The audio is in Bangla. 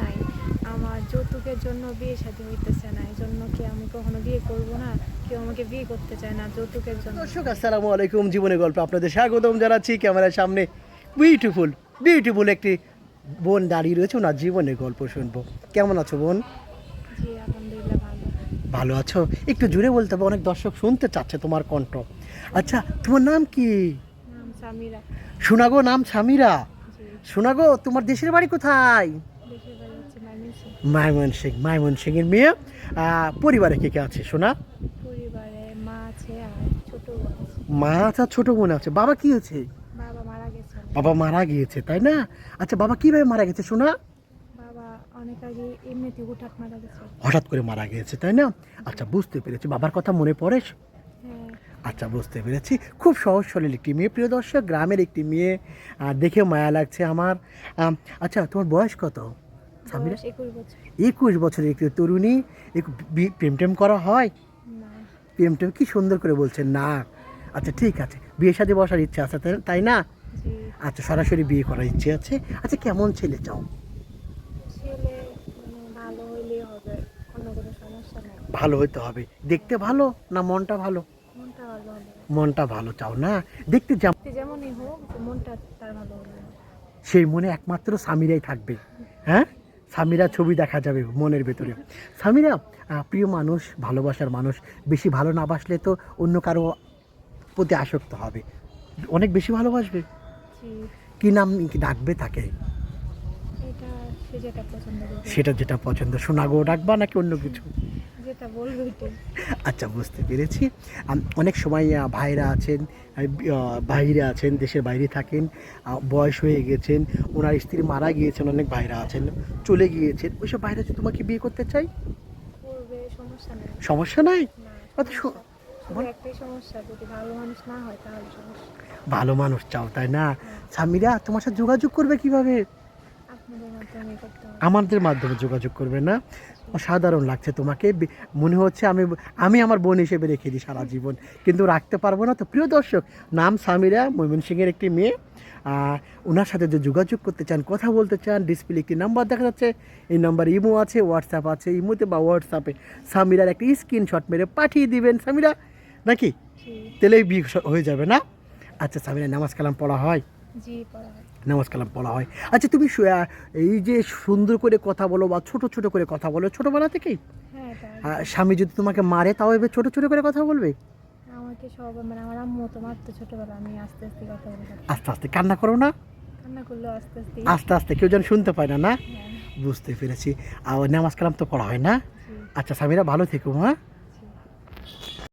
নাই। আমার যৌতুকের জন্য বিয়ে শাদী হইতেছে না এই জন্য কি আমি কখনো বিয়ে করব না? কেউ আমাকে বিয়ে করতে চায় না যৌতুকের জন্য। দর্শক আসসালামু আলাইকুম জীবনের গল্প আপনাদের স্বাগতম জানাচ্ছি। ক্যামেরার সামনে বিউটিফুল বিউটিফুল একটি বোন দাঁড়িয়ে রয়েছে ওনার জীবনের গল্প শুনব। কেমন আছো বোন? জি আলহামদুলিল্লাহ ভালো। ভালো আছো? একটু জুড়ে বলতে হবে অনেক দর্শক শুনতে চাচ্ছে তোমার কণ্ঠ। আচ্ছা তোমার নাম কি? নাম সামিরা। শোনাগো নাম সামিরা। শোনাগো তোমার দেশের বাড়ি কোথায়? দেশের বাড়ি হচ্ছে সিং মায়মন মেয়ে পরিবারে কে কে আছে পরিবারে মা আছে আর ছোট বোন আছে। মা আছে ছোট বোন আছে। বাবা কি হয়েছে? বাবা মারা গেছে। বাবা মারা গিয়েছে তাই না? আচ্ছা বাবা কীভাবে মারা গেছে শোনা বাবা অনেক আগে এমনিতে হুঠাৎ মারা গেছে। হঠাৎ করে মারা গিয়েছে তাই না? আচ্ছা বুঝতে পেরেছি। বাবার কথা মনে পড়ে? আচ্ছা বুঝতে পেরেছি। খুব সহজ সরল একটি মেয়ে। প্রিয় দর্শক গ্রামের একটি মেয়ে দেখে মায়া লাগছে আমার। আচ্ছা তোমার বয়স কত? একুশ বছরের একটি তরুণী। প্রেম টেম করা হয়? প্রেম টেম কি সুন্দর করে বলছেন না। আচ্ছা ঠিক আছে। বিয়ে সাথে বসার ইচ্ছে আছে তাই- না? আচ্ছা সরাসরি বিয়ে করার ইচ্ছে আছে। আচ্ছা কেমন ছেলে চাও? মানে ভালো হতে হবে। দেখতে ভালো না মনটা ভালো? মনটা ভালো চাও না? দেখতে যেমন যেমনই হোক মনটা তার ভালো সেই মনে একমাত্র স্বামীরাই থাকবে হ্যাঁ? স্বামীরা ছবি দেখা যাবে মনের ভেতরে। স্বামীরা প্রিয় মানুষ ভালোবাসার মানুষ বেশি ভালো না বাসলে তো অন্য কারও প্রতি আসক্ত হবে। অনেক বেশি ভালোবাসবে। কি নাম কি ডাকবে তাকে? সেটা যেটা পছন্দ। সোনাগো ডাকবা নাকি অন্য কিছু? যেটা বলবে আচ্ছা বুঝতে পেরেছি। অনেক সময় ভাইরা আছেন বাইরে আছেন দেশের বাইরে থাকেন বয়স হয়ে গেছেন ওনার স্ত্রী মারা গিয়েছেন অনেক ভাইরা আছেন চলে গিয়েছেন ওইসব ভাইরা যদি তোমাকে বিয়ে করতে চাই? সমস্যা সমস্যা নাই? ভালো মানুষ হয় ভালো চাও তাই না? স্বামীরা তোমার সাথে যোগাযোগ করবে কীভাবে আপনাদের মাধ্যমে করতে হবে আমাদের মাধ্যমে যোগাযোগ করবে না। অসাধারণ লাগছে তোমাকে। মনে হচ্ছে আমি আমি আমার বোন হিসেবে রেখে দিই সারা জীবন। কিন্তু রাখতে পারব না তো। প্রিয় দর্শক নাম সামিরা ময়মনসিংহের একটি মেয়ে। ওনার সাথে যে যোগাযোগ করতে চান কথা বলতে চান ডিসপ্লে একটি নাম্বার দেখা যাচ্ছে। এই নাম্বার ইমো আছে হোয়াটসঅ্যাপ আছে। ইমোতে বা হোয়াটসঅ্যাপে সামিরার একটি স্ক্রিনশট মেরে পাঠিয়ে দিবেন। সামিরা নাকি? তেলেই বিয়ে হয়ে যাবে না? আচ্ছা সামিরা নামাজ কালাম পড়া হয়। জি পড়া হয়। নামাজ কালাম পড়া হয়। আচ্ছা তুমি এই যে সুন্দর করে কথা বলো বা ছোট ছোট করে কথা বলো ছোটবেলা থেকেই? হ্যাঁ স্বামী যদি তোমাকে মারে তাও এবার ছোট ছোট করে কথা বলবে? আমাকে সব মানে আমার আম্মু তো মারতো ছোটবেলা আমি আস্তে আস্তে কথা বলে। আস্তে আস্তে কান্না করো না। কান্না করলেও আস্তে আস্তে আস্তে আস্তে কেউ যেন শুনতে পায় না না? হ্যাঁ। বুঝতে পেরেছি। আর নামাজ কালাম তো পড়া হয় না? আচ্ছা স্বামীরা ভালো থেকো হ্যাঁ?